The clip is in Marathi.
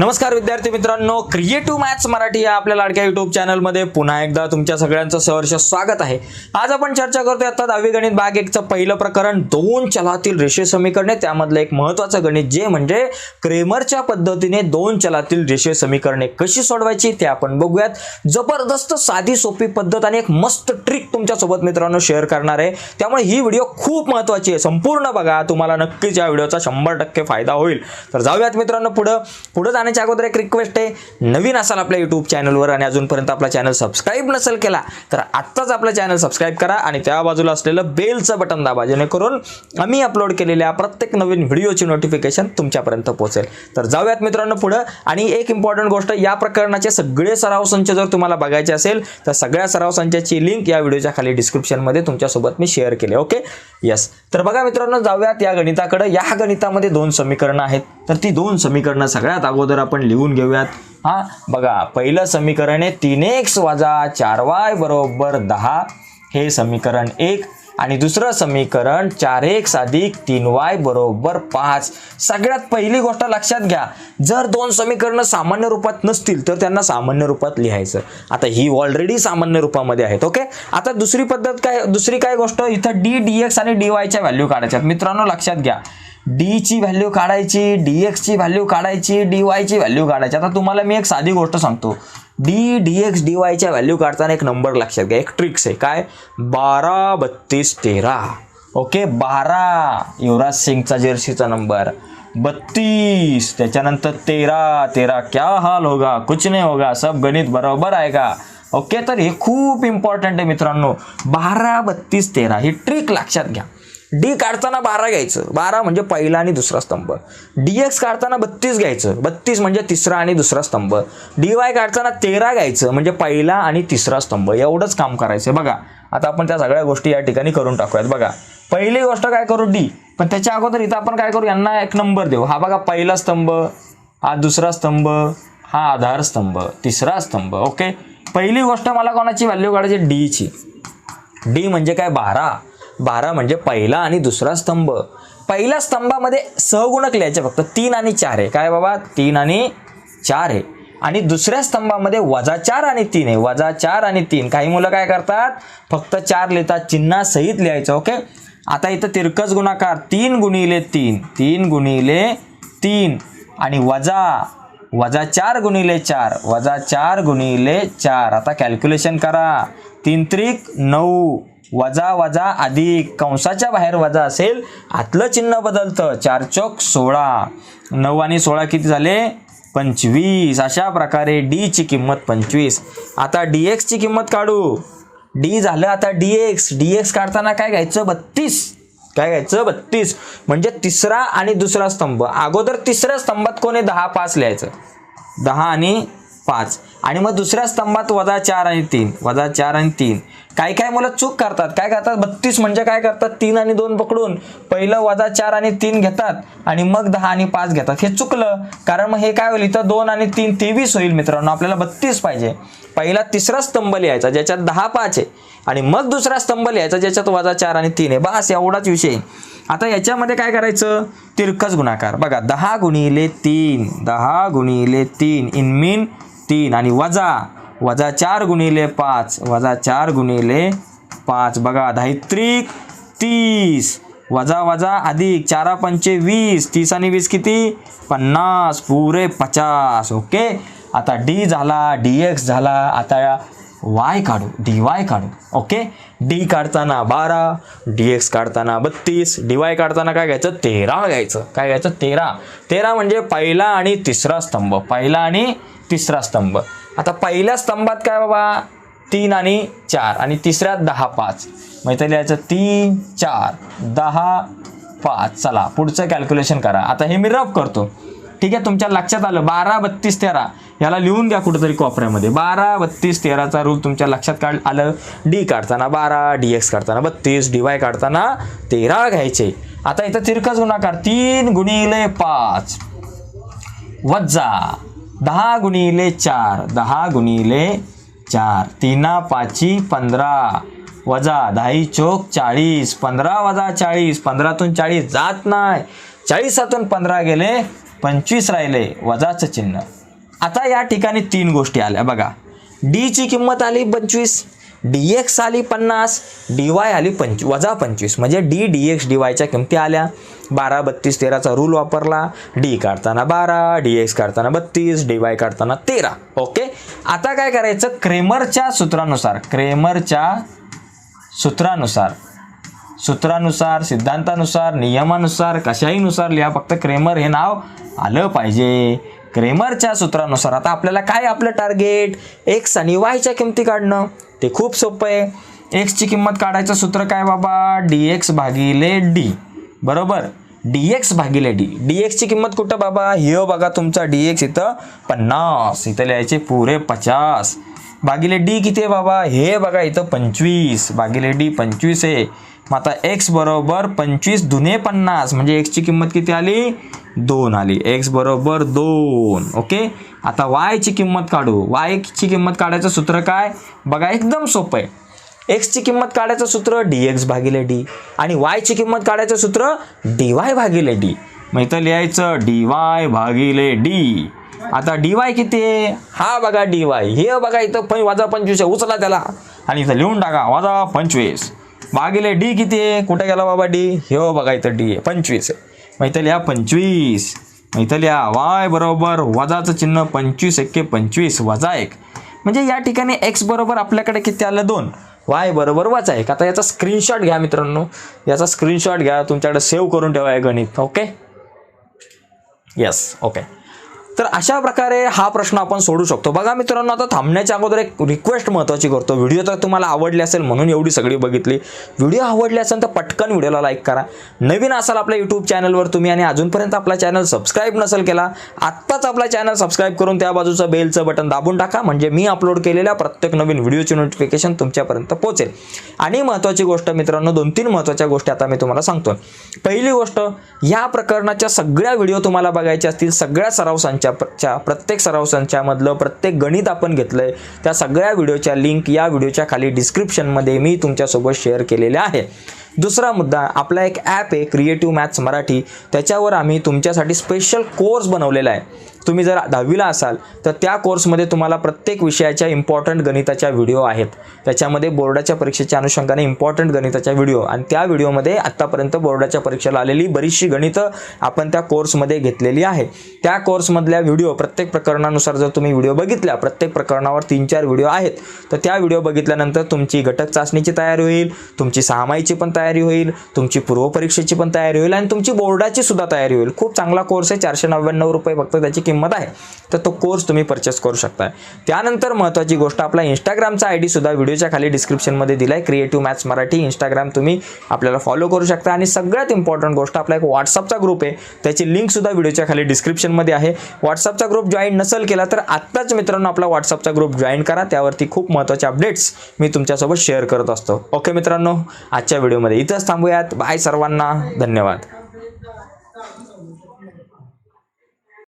नमस्कार विद्यार्थी मित्रांनो क्रिएटिव्ह मॅथ्स मराठी या आपल्या लाडक्या युट्यूब चॅनलमध्ये पुन्हा एकदा तुमच्या सगळ्यांचं सहर्ष स्वागत आहे. आज आपण चर्चा करतोय आता दहावी गणित भाग एकचं पहिलं प्रकरण दोन चलातील रेषे समीकरणे. त्यामधलं एक महत्वाचं गणित जे म्हणजे क्रेमरच्या पद्धतीने दोन चलातील रेषे समीकरणे कशी सोडवायची ते आपण बघूयात. जबरदस्त साधी सोपी पद्धत आणि एक मस्त ट्रिक तुमच्यासोबत मित्रांनो शेअर करणार आहे. त्यामुळे ही व्हिडिओ खूप महत्वाची आहे. संपूर्ण बघा तुम्हाला नक्कीच या व्हिडिओचा शंभर टक्के फायदा होईल. तर जाऊयात मित्रांनो पुढं. पुढं जाण्याच्या अगोदर एक रिक्वेस्ट आहे. नवीन असाल आपल्या युट्यूब चॅनलवर आणि अजूनपर्यंत आपला चॅनल सबस्क्राईब नसेल केला तर आत्ताच आपला चॅनल सबस्क्राईब करा आणि त्या बाजूला असलेलं बेलचं बटन दाबा जेणेकरून आम्ही अपलोड केलेल्या प्रत्येक नवीन व्हिडिओची नोटिफिकेशन तुमच्यापर्यंत पोहोचेल. तर जाऊयात मित्रांनो पुढं. आणि एक इम्पॉर्टंट गोष्ट या प्रकरणाचे सगळे सराव संच जर तुम्हाला बघायचे असेल तर सगळ्या सराव संचाची लिंक या व्हिडिओच्या खाली डिस्क्रिप्शनमध्ये तुमच्यासोबत मी शेअर केले ओके येस तर बघा मित्रांनो जाऊयात या गणिताकडे. या गणितामध्ये दोन समीकरणं आहेत. तर ती दोन समीकरणं सगळ्यात अगोदर आपण लिहून घेऊयात. हा बघा पहिलं समीकरण आहे तीन एक्स वजा चार वाय बरोबर दहा. हे समीकरण एक. आणि दुसरं समीकरण चार एक्स अधिक तीन वाय बरोबर पाच. सगळ्यात पहिली गोष्ट लक्षात घ्या. जर दोन समीकरणं सामान्य रूपात नसतील तर त्यांना सामान्य रूपात लिहायचं. आता ही ऑलरेडी सामान्य रूपामध्ये आहेत ओके आता दुसरी पद्धत काय दुसरी काय गोष्ट? इथं डी डी एक्स आणि डी वायच्या व्हॅल्यू काढायच्यात. मित्रांनो लक्षात घ्या. डी ची व्हॅल्यू काढायची डी एक्सची व्हॅल्यू काढायची डी वायची व्हॅल्यू काढायची. आता तुम्हाला मी एक साधी गोष्ट सांगतो. डी डी एक्स डी वायच्या व्हॅल्यू काढताना एक नंबर लक्षात घ्या. एक ट्रिक्स आहे. काय? बारा बत्तीस तेरा. ओके बारा. युवराज सिंगचा जर्सीचा नंबर बत्तीस. त्याच्यानंतर तेरा. तेरा क्या हाल होगा? कुछ नाही होगा. सब गणित बरोबर आहे का? ओके तर हे खूप इम्पॉर्टंट आहे मित्रांनो. बारा बत्तीस तेरा. ही ट्रिक लक्षात घ्या. डी काढताना बारा घ्यायचं. बारा म्हणजे पहिला आणि दुसरा स्तंभ. डी एक्स काढताना बत्तीस घ्यायचं. बत्तीस म्हणजे तिसरा आणि दुसरा स्तंभ. डी वाय काढताना तेरा घ्यायचं म्हणजे पहिला आणि तिसरा स्तंभ. एवढंच काम करायचं बघा आता आपण त्या सगळ्या गोष्टी या ठिकाणी करून टाकूयात. बघा पहिली गोष्ट काय करू डी? पण त्याच्या अगोदर इथं आपण काय करू? यांना एक नंबर देऊ. हा बघा पहिला स्तंभ हा दुसरा स्तंभ हा आधार स्तंभ तिसरा स्तंभ. ओके? पहिली गोष्ट मला कोणाची व्हॅल्यू काढायची? डीची. डी म्हणजे काय? बारा. बारा म्हणजे पहिला आणि दुसरा स्तंभ. पहिल्या स्तंभामध्ये सहगुणक लिहायचे फक्त तीन आणि चार आहे. काय बाबा? तीन आणि चार आहे. आणि दुसऱ्या स्तंभामध्ये वजा चार आणि तीन आहे. वजा चार आणि तीन. काही मुलं काय करतात? फक्त चार लिहितात. चिन्हासहित लिहायचं ओके? आता इथं तिरकस गुणाकार. तीन गुणिले तीन. तीन गुणिले तीन. आणि वजा वजा चार गुणिले चार. वजा चार गुणिले चार. आता कॅल्क्युलेशन करा. तीन त्रिक नऊ. वजा वजा अधिक. कंसाच्या बाहेर वजा असेल आतलं चिन्ह बदलतं. चार चौक सोळा. नऊ आणि सोळा किती झाले? पंचवीस. अशा प्रकारे डी ची किंमत पंचवीस. आता डी एक्सची किंमत काढू. डी झालं आता डी एक्स डी एक्स काढताना काय घ्यायचं? बत्तीस. काय घ्यायचं? बत्तीस. म्हणजे तिसरा आणि दुसरा स्तंभ. अगोदर तिसऱ्या स्तंभात कोणी दहा पाच लिहायचं. दहा आणि पाच. आणि मग दुसऱ्या स्तंभात वजा चार आणि तीन वजा चार आणि तीन. काही काही मुलं चूक करतात? काय करतात? बत्तीस म्हणजे काय करतात? तीन आणि दोन पकडून पहिलं वजा चार आणि तीन घेतात आणि मग दहा आणि पाच घेतात. हे चुकलं. कारण मग हे काय होईल? इथं दोन आणि तीन तेवीस होईल मित्रांनो. आपल्याला बत्तीस पाहिजे. पहिला तिसरा स्तंभ लिहायचा ज्याच्यात दहा पाच आहे. आणि मग दुसरा स्तंभ लिहायचा ज्याच्यात वजा चार आणि तीन आहे. बस एवढाच विषय. आता याच्यामध्ये काय करायचं? तिरकस गुणाकार. बघा दहा गुणिले तीन. दहा गुणिले तीन. इन मीन तीन आणि वजा वजा चार गुणिले पाच वजा चार गुणिले पाच. बघा धायत्रिक तीस. वजा वजा अधिक चारा पंचे वीस. तीस आणि वीस किती? पन्नास. पुरे पचास. ओके? आता डी झाला डी एक्स झाला. आता वाय काढू डी वाय काढू. ओके डी काढताना बारा डी एक्स काढताना बत्तीस डी वाय काढताना काय घ्यायचं? तेरा घ्यायचं. काय घ्यायचं? तेरा. तेरा म्हणजे पहिला आणि तिसरा स्तंभ. पहिला आणि तिसरा स्तंभ. आता पहिल्या स्तंभात काय बाबा? तीन आणि चार. आणि तिसऱ्यात दहा पाच. मग यायचं लिहायचं तीन चार दहा पाच. चला पुढचं कॅल्क्युलेशन करा. आता हे मी रफ करतो. ठीक आहे तुमच्या लक्षात आलं. बारा बत्तीस तेरा. याला लिहून घ्या कुठेतरी कोपऱ्यामध्ये. बारा बत्तीस तेराचा रूल तुमच्या लक्षात काढ आलं. डी काढताना बारा डी एक्स काढताना बत्तीस डी वाय काढताना तेरा घ्यायचे. आता इथं तिरकस गुणाकार. तीन गुणिले पाच. वजा दहा गुणिले चार. दहा गुणिले चार. तीना पाची पंधरा. वजा दहाई चोक चाळीस. पंधरा वजा चाळीस. पंधरातून चाळीस जात नाही. चाळीसातून पंधरा गेले पंचवीस राहिले वजाचं चिन्ह. आता या ठिकाणी तीन गोष्टी आल्या. बघा डीची किंमत आली पंचवीस डी एक्स आली पन्नास डी वाय आली पंच वजा पंचवीस. म्हणजे डी डी एक्स डी वायच्या किमती आल्या. बारा बत्तीस तेराचा रूल वापरला. डी काढताना बारा डी एक्स काढताना बत्तीस डी वाय काढताना तेरा. ओके आता काय करायचं? क्रेमरच्या सूत्रानुसार क्रेमरच्या सूत्रानुसार. सूत्रानुसार सिद्धांतानुसार नियमानुसार कशाहीनुसार लिहा. फक्त क्रेमर हे नाव आलं पाहिजे. क्रेमरच्या सूत्रानुसार आता आपल्याला काय आपलं टार्गेट एक्स आणि वायच्या किमती काढणं. ते खूप सोपं आहे. एक्सची किंमत काढायचं सूत्र काय बाबा? डी एक्स भागिले डी बरोबर? डी एक्स भागिले डी डी एक्सची किंमत कुठं बाबा? हे बघा तुमचा डी एक्स इथं पन्नास. इथं लिहायचे पुरे पचास. भागिले डी किती आहे बाबा? हे बघा इथं पंचवीस. भागिले डी पंचवीस आहे. मग आता एक्स बरोबर पंचवीस दुने पन्नास. म्हणजे एक्सची किंमत किती आली? दोन आली. एक्स बरोबर दोन. ओके? आता वायची किंमत काढू. वायची किंमत काढायचं सूत्र काय? बघा एकदम सोपं आहे. एक्सची किंमत काढायचं सूत्र डी एक्स भागिले डी. आणि वायची किंमत काढायचं सूत्र डी वाय भागिले डी. मग इथं लिहायचं डी वाय भागिले डी. आता डी वाय किती आहे? हा बघा डी वाय हे बघा इथं पण वजा पंचवीस आहे. उचला त्याला. आणि इथं लिहून टाका वजा पंचवीस. भागिले डी किती आहे? कुठे गेला बाबा डी हे बघा इथं डी आहे. पंचवीस आहे. मग इथं लिहा पंचवीस. मग इथं लिहा वाय बरोबर वजाचं चिन्ह पंचवीस एक्के पंचवीस वजा एक. म्हणजे या ठिकाणी एक्स बरोबर आपल्याकडे किती आलं? दोन. वाय बरोबर वाचा एक. आता याचा स्क्रीनशॉट घ्या मित्रांनो. याचा स्क्रीनशॉट घ्या. तुमच्याकडे सेव्ह करून ठेवा आहे गणित. ओके येस ओके तर अशा प्रकारे हा प्रश्न आपण सोडू शकतो. बघा मित्रांनो आता थांबण्याच्या अगोदर एक रिक्वेस्ट महत्त्वाची करतो. व्हिडिओ तर तुम्हाला आवडली असेल म्हणून एवढी सगळी बघितली. व्हिडिओ आवडली असेल तर पटकन व्हिडिओला लाईक करा. नवीन असाल आपल्या यूट्यूब चॅनलवर तुम्ही आणि अजूनपर्यंत आपला चॅनल सबस्क्राईब नसेल केला आत्ताच आपला चॅनल सबस्क्राईब करून त्या बाजूचं बेलचं बटन दाबून टाका. म्हणजे मी अपलोड केलेल्या प्रत्येक नवीन व्हिडिओची नोटिफिकेशन तुमच्यापर्यंत पोहोचेल. आणि महत्त्वाची गोष्ट मित्रांनो दोन तीन महत्त्वाच्या गोष्टी आता मी तुम्हाला सांगतो पहिली गोष्ट या प्रकरणाच्या सगळ्या व्हिडिओ तुम्हाला बघायच्या असतील सगळ्या सराव संचा च्या प्रत्येक सराव संचामधलं प्रत्येक गणित आपण घेतलं आहे त्या सगळ्या व्हिडिओच्या लिंक या व्हिडिओच्या खाली डिस्क्रिप्शनमध्ये मी तुमच्यासोबत शेअर केलेले आहे. दुसरा मुद्दा आपला एक ॲप आहे क्रिएटिव्ह मॅथ्स मराठी. त्याच्यावर आम्ही तुमच्यासाठी स्पेशल कोर्स बनवलेला आहे. तुम्ही जर दहावीला असाल तर त्या कोर्समध्ये तुम्हाला प्रत्येक विषयाच्या इम्पॉर्टंट गणिताच्या व्हिडिओ आहेत. त्याच्यामध्ये बोर्डाच्या परीक्षेच्या अनुषंगाने इम्पॉर्टंट गणिताच्या व्हिडिओ आणि त्या व्हिडिओमध्ये आत्तापर्यंत बोर्डाच्या परीक्षेला आलेली बरीचशी गणितं आपण त्या कोर्समध्ये घेतलेली आहे. त्या कोर्समधल्या व्हिडिओ प्रत्येक प्रकरणानुसार जर तुम्ही व्हिडिओ बघितल्या प्रत्येक प्रकरणावर तीन चार व्हिडिओ आहेत तर त्या व्हिडिओ बघितल्यानंतर तुमची घटक चाचणीची तयारी होईल तुमची सहामाईची पण तयारी होईल तुमची पूर्वपरीक्षेची पण तयारी होईल आणि तुमची बोर्डाची सुद्धा तयारी होईल. खूप चांगला कोर्स आहे चारशे नव्याण्णव रुपये फक्त त्याची किंमत आहे तर तो कोर्स तुम्ही परचेस करू शकता. त्यानंतर महत्त्वाची गोष्ट आपला इंस्टाग्रामचा आय डी सुद्धा व्हिडिओच्या खाली डिस्क्रिप्शनमध्ये दिला आहे क्रिएटिव्ह मॅथ्स मराठी इंस्टाग्राम तुम्ही आपल्याला फॉलो करू शकता. आणि सगळ्यात इम्पॉर्टंट गोष्ट आपला एक व्हॉट्सअपचा ग्रुप आहे. त्याची लिंकसुद्धा व्हिडिओच्या खाली डिस्क्रिप्शनमध्ये आहे. व्हॉट्सअपचा ग्रुप जॉईन नसेल केला तर आत्ताच मित्रांनो आपला व्हॉट्सअपचा ग्रुप जॉईन करा. त्यावरती खूप महत्त्वाचे अपडेट्स मी तुमच्यासोबत शेअर करत असतो. ओके मित्रांनो आजच्या व्हिडिओमध्ये इथंच थांबूयात. बाय सर्वांना. धन्यवाद.